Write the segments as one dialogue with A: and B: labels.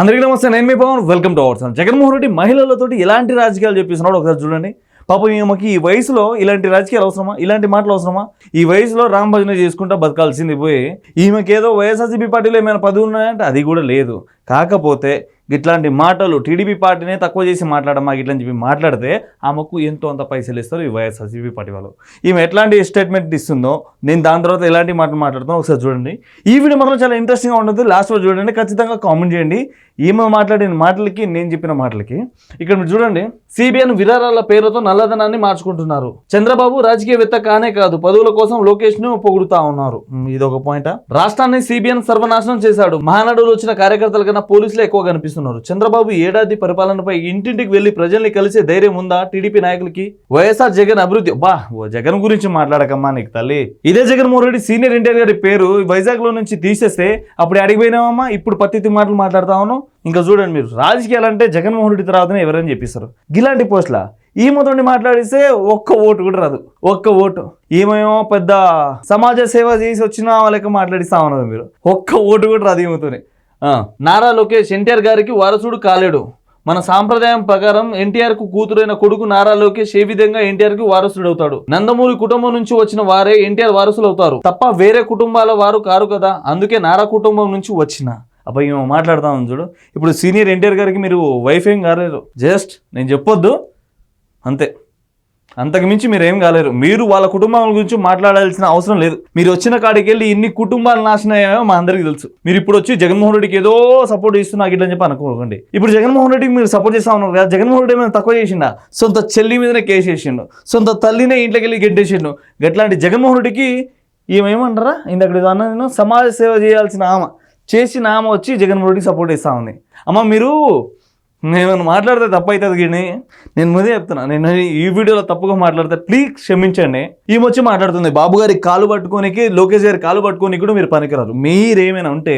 A: అందరికీ నమస్తే నేను మీ Pavan. Welcome to our Jaganmohan Reddy మహిళలతో ఎలాంటి రాజకీయాలు చెప్పిస్తున్నాడు ఒకసారి చూడండి. పాపం ఈమెకి ఈ వయసులో ఇలాంటి రాజకీయాలు అవసరమా? ఇలాంటి మాటలు అవసరమా? ఈ వయసులో రామ్ భజన చేసుకుంటా బతకాల్సింది పోయి ఈమెకేదో వైఎస్ఆర్సీపీ పార్టీలో ఏమైనా పదవి ఉన్నాయంటే అది కూడా లేదు. కాకపోతే ఇట్లాంటి మాటలు టీడీపీ పార్టీనే తక్కువ చేసి మాట్లాడమ్మా ఇట్లని చెప్పి మాట్లాడితే ఆమెకు ఎంతో అంత పైసలు ఇస్తారు ఈ వైఎస్ఆర్సీపీ పార్టీ వాళ్ళు. ఈమె ఎట్లాంటి స్టేట్మెంట్ ఇస్తుందో నేను దాని తర్వాత ఎలాంటి మాటలు మాట్లాడుతానో ఒకసారి చూడండి. ఈ వీడియో మాత్రం చాలా ఇంట్రెస్టింగ్గా ఉంటుంది లాస్ట్ వరకు చూడండి ఖచ్చితంగా కామెంట్ చేయండి. ఈమె మాట్లాడిన మాటలకి నేను చెప్పిన మాటలకి. ఇక్కడ మీరు చూడండి సిబిఎన్ విరారాల పేరుతో నల్లధనాన్ని మార్చుకుంటున్నారు. చంద్రబాబు రాజకీయవేత్త కానే కాదు పదవుల కోసం లోకేష్ను పొగుడుతా ఉన్నారు. ఇది ఒక పాయింట్ రాష్ట్రాన్ని సిబిఎన్ సర్వనాశనం చేశాడు. మహానాడులో వచ్చిన కార్యకర్తల కన్నా పోలీసులు ఎక్కువ కనిపిస్తున్నారు. చంద్రబాబు ఏడాది పరిపాలనపై ఇంటింటికి వెళ్ళి ప్రజల్ని కలిసే ధైర్యం ఉందా? టీడీపీ నాయకులకి? వైఎస్ఆర్ జగన్ అభివృద్ధి బా ఓ జగన్ గురించి మాట్లాడకమ్మా నీకు తల్లి. ఇదే జగన్మోహన్ రెడ్డి సీనియర్ ఎన్టీఆర్ గారి పేరు వైజాగ్లో నుంచి తీసేస్తే అప్పుడు అడిగిపోయినామమ్మా ఇప్పుడు పత్తి మాటలు మాట్లాడతామను ఇంకా చూడండి మీరు రాజకీయాలు అంటే జగన్మోహన్ రెడ్డి తర్వాతనే ఎవరైనా చెప్పిస్తారు. ఇలాంటి ఈ ఈమెతోటి మాట్లాడిస్తే ఒక్క ఓటు కూడా రాదు. ఒక్క ఓటు. ఏమేమో పెద్ద సమాజ సేవ చేసి వచ్చిన వాళ్ళకి మాట్లాడిస్తా ఉన్నారు మీరు. ఒక్క ఓటు కూడా రాదు ఈమెతోని నారా లోకేష్ ఎన్టీఆర్ గారికి వారసుడు కాలేడు. మన సాంప్రదాయం ప్రకారం ఎన్టీఆర్కు కూతురైన కొడుకు నారా లోకేష్ ఏ విధంగా ఎన్టీఆర్కి వారసుడు అవుతాడు? నందమూరి కుటుంబం నుంచి వచ్చిన వారే ఎన్టీఆర్ వారసులు అవుతారు తప్ప వేరే కుటుంబాల వారు కారు కదా? అందుకే నారా కుటుంబం నుంచి వచ్చిన. అబ్బాయి మేము మాట్లాడతాం చూడు. ఇప్పుడు సీనియర్ ఎన్టీఆర్ గారికి మీరు వైఫ్ ఏం కాలేదు. జస్ట్ నేను చెప్పొద్దు. అంతే. అంతకు మించి మీరు ఏం కాలేరు. మీరు వాళ్ళ కుటుంబాల గురించి మాట్లాడాల్సిన అవసరం లేదు. మీరు వచ్చిన కాడికి వెళ్ళి ఇన్ని కుటుంబాలు నాశనం అయ్యాయో మా అందరికీ తెలుసు. మీరు ఇప్పుడు వచ్చి జగన్మోహన్ రెడ్డికి ఏదో సపోర్ట్ ఇస్తున్నా ఇట్లా చెప్పి అనుకోకండి. ఇప్పుడు జగన్మోహన్ రెడ్డికి మీరు సపోర్ట్ చేస్తా ఉన్నారు కదా జగన్మోహన్ రెడ్డి ఏమైనా తక్కువ చేసిండా? సొంత చెల్లి మీదనే కేసు వేసిండు. సొంత తల్లినే ఇంట్లోకి వెళ్ళి గెడ్డేసిండు గట్లాంటి జగన్మోహన్ రెడ్డికి ఏమేమంటారా? ఇందక్కడ అన్న నేను సమాజ సేవ చేయాల్సిన ఆమె. చేసిన ఆమె వచ్చి జగన్మోహన్ రెడ్డికి సపోర్ట్ ఇస్తా ఉంది. అమ్మ మీరు నేను మాట్లాడితే తప్పు అవుతుంది కానీ నేను ముందే చెప్తున్నా నేను ఈ వీడియోలో తప్పుగా మాట్లాడితే ప్లీజ్ క్షమించండి. ఈమె వచ్చి మాట్లాడుతుంది బాబు గారి కాలు పట్టుకోనికి లోకేష్ గారి కాలు పట్టుకొని కూడా మీరు పనికిరారు. మీరేమైనా ఉంటే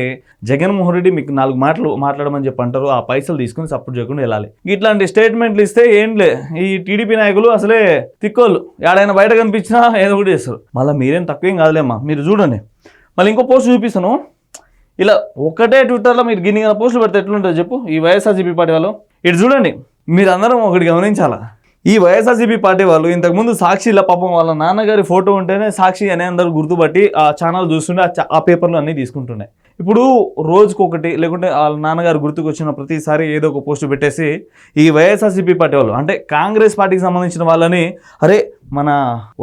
A: జగన్మోహన్ రెడ్డి మీకు నాలుగు మాటలు మాట్లాడమని చెప్పి అంటారు ఆ పైసలు తీసుకుని సపోర్ట్ చేయకుండా వెళ్ళాలి. ఇట్లాంటి స్టేట్మెంట్లు ఇస్తే ఏంలే ఈ టీడీపీ నాయకులు అసలే తిక్కోళ్ళు. ఏడైనా బయట కనిపించినా ఏదో ఒకటి చేస్తారు. మళ్ళీ మీరేం తక్కువేం కాదులేమ్మా మీరు చూడండి. మళ్ళీ ఇంకో పోస్ట్ చూపిస్తాను. ఇలా ఒకటే ట్విట్టర్లో మీరు గిన్ని పోస్టులు పెడితే ఎట్లుంటుంది చెప్పు? ఈ వైఎస్ఆర్సీపీ పార్టీ వాళ్ళు? ఇటు చూడండి మీరు అందరం ఒకటి గమనించాలా? ఈ వైఎస్ఆర్సీపీ పార్టీ వాళ్ళు ఇంతకుముందు ఇలా పాపం వాళ్ళ నాన్నగారి ఫోటో ఉంటేనే సాక్షి అనే అందరూ గుర్తుపట్టి ఆ ఛానల్ చూస్తుంటే ఆ ఆ పేపర్లు అన్నీ తీసుకుంటుండే. ఇప్పుడు రోజుకొకటి లేకుంటే వాళ్ళ నాన్నగారు గుర్తుకు వచ్చిన ప్రతిసారి ఏదో ఒక పోస్ట్ పెట్టేసి ఈ వైఎస్ఆర్సీపీ పార్టీ వాళ్ళు అంటే కాంగ్రెస్ పార్టీకి సంబంధించిన వాళ్ళని అరే మన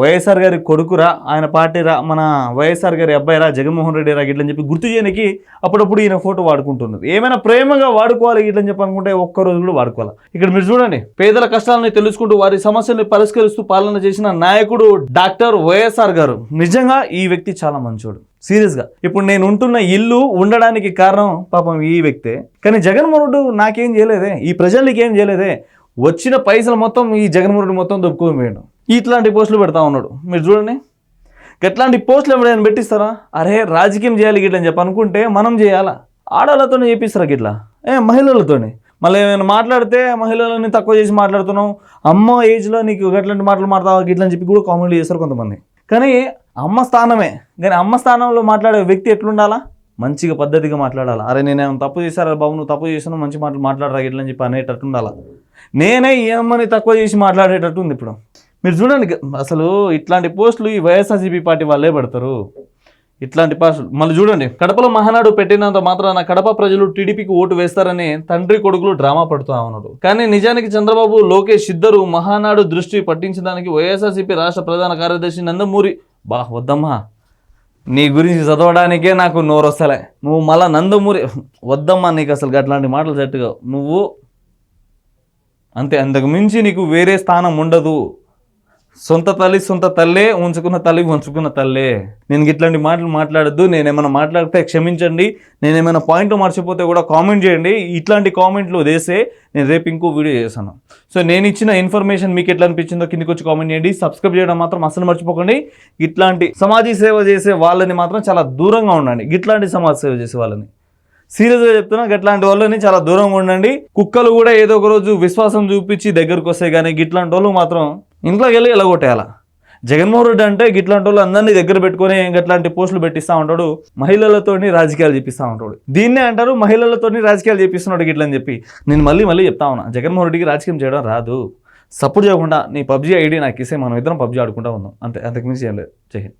A: వైఎస్ఆర్ గారి కొడుకురా ఆయన పార్టీ రా మన వైఎస్ఆర్ గారి అబ్బాయి రా జగన్మోహన్ రెడ్డి రా గిట్లని చెప్పి గుర్తు చేయడానికి అప్పుడప్పుడు ఈయన ఫోటో వాడుకుంటున్నది. ఏమైనా ప్రేమగా వాడుకోవాలి గిట్లని చెప్పి అనుకుంటే ఒక్క రోజు కూడా వాడుకోవాలి? ఇక్కడ మీరు చూడండి పేదల కష్టాలని తెలుసుకుంటూ వారి సమస్యల్ని పరిష్కరిస్తూ పాలన చేసిన నాయకుడు డాక్టర్ వైఎస్ఆర్ గారు. నిజంగా ఈ వ్యక్తి చాలా మంచోడు. సీరియస్గా. ఇప్పుడు నేను ఉంటున్న ఇల్లు ఉండడానికి కారణం పాపం ఈ వ్యక్తే. కానీ జగన్మోహనుడు నాకేం చేయలేదే ఈ ప్రజలకి ఏం చేయలేదే. వచ్చిన పైసలు మొత్తం ఈ జగన్మోహన్ మొత్తం దొప్పుకొని పోయాడు. ఇట్లాంటి పోస్టులు పెడతా ఉన్నాడు. మీరు చూడండి. ఎట్లాంటి పోస్టులు ఎవరైనా పెట్టిస్తారా? అరే రాజకీయం చేయాలి గిట్లని చెప్పి అనుకుంటే మనం చేయాలా? ఆడవాళ్ళతోనే చేపిస్తారా గిట్లా? ఏ మహిళలతోనే. మళ్ళీ ఏమైనా మాట్లాడితే మహిళలని తక్కువ చేసి మాట్లాడుతున్నావు. అమ్మ ఏజ్లో నీకు ఎట్లాంటి మాటలు మాట్లాడతావు గిట్ల అని చెప్పి కూడా కామెంట్ చేస్తారు కొంతమంది. కానీ అమ్మ స్థానమే. కానీ అమ్మ స్థానంలో మాట్లాడే వ్యక్తి ఎట్లుండాలా? మంచిగా పద్ధతిగా మాట్లాడాలా? అరే నేను ఏమైనా తప్పు చేశారా బాబు? నువ్వు తప్పు చేసాను మంచి మాటలు మాట్లాడరా ఇట్లని చెప్పి అనేటట్టు ఉండాలా? నేనే ఏమని అమ్మని తక్కువ చేసి మాట్లాడేటట్టు ఉంది ఇప్పుడు. మీరు చూడండి అసలు ఇట్లాంటి పోస్టులు ఈ వైఎస్ఆర్సీపీ పార్టీ వాళ్ళే పెడతారు. ఇట్లాంటి పాస్టులు మళ్ళీ చూడండి కడపలో మహానాడు పెట్టినంత మాత్రాన కడప ప్రజలు టీడీపీకి ఓటు వేస్తారని తండ్రి కొడుకులు డ్రామా పడుతూ ఉన్నారు. కానీ నిజానికి చంద్రబాబు లోకేష్ ఇద్దరు మహానాడు దృష్టి పట్టించడానికి వైఎస్ఆర్సీపీ రాష్ట్ర ప్రధాన కార్యదర్శి నందమూరి బా వద్దమ్మా. నీ గురించి చదవడానికే నాకు నోరు వస్తలే నువ్వు మళ్ళా నందమూరి వద్దమ్మా నీకు అసలు అట్లాంటి మాటలు చెట్టుగా నువ్వు అంతే అంతకు మించి నీకు వేరే స్థానం ఉండదు. సొంత తల్లి సొంత తల్లే ఉంచుకున్న తల్లి ఉంచుకున్న తల్లే. నేను ఇట్లాంటి మాటలు మాట్లాడద్దు నేను ఏమైనా మాట్లాడితే క్షమించండి నేను ఏమైనా పాయింట్ మర్చిపోతే కూడా కామెంట్ చేయండి ఇట్లాంటి కామెంట్లు వేసే నేను రేపు ఇంకో వీడియో చేశాను సో నేను ఇచ్చిన ఇన్ఫర్మేషన్ మీకు ఎట్లా అనిపించిందో కిందకి వచ్చి కామెంట్ చేయండి సబ్స్క్రైబ్ చేయడం మాత్రం అసలు మర్చిపోకండి. ఇట్లాంటి సమాజ సేవ చేసే వాళ్ళని మాత్రం చాలా దూరంగా ఉండండి ఇట్లాంటి సమాజ సేవ చేసే వాళ్ళని. సీరియస్గా చెప్తున్నా ఇట్లాంటి వాళ్ళని చాలా దూరంగా ఉండండి. కుక్కలు కూడా ఏదో ఒక రోజు విశ్వాసం చూపించి దగ్గరకు వస్తాయి కానీ ఇట్లాంటి వాళ్ళు మాత్రం ఇంట్లోకి వెళ్ళి ఎలగొట్టేయాల జగన్మోహన్ రెడ్డి అంటే గిట్లాంటి వాళ్ళు అందరినీ దగ్గర పెట్టుకొని ఇట్లాంటి పోస్టులు పెట్టిస్తా ఉంటాడు మహిళలతోని రాజకీయాలు చేపిస్తా ఉంటాడు. దీన్నే అంటారు మహిళలతోని రాజకీయాలు చేపిస్తున్నాడు గిట్లని చెప్పి. నేను మళ్ళీ మళ్ళీ చెప్తా ఉన్నా జగన్మోహన్ రెడ్డికి రాజకీయం చేయడం రాదు. సపోర్ట్ చేయకుండా నీ పబ్జీ ఐడి నాకు ఇస్తే మనం ఇద్దరం పబ్జీ ఆడుకుంటా ఉందాం అంతే అంతకుమించి ఏం లేదు. జై హింద్.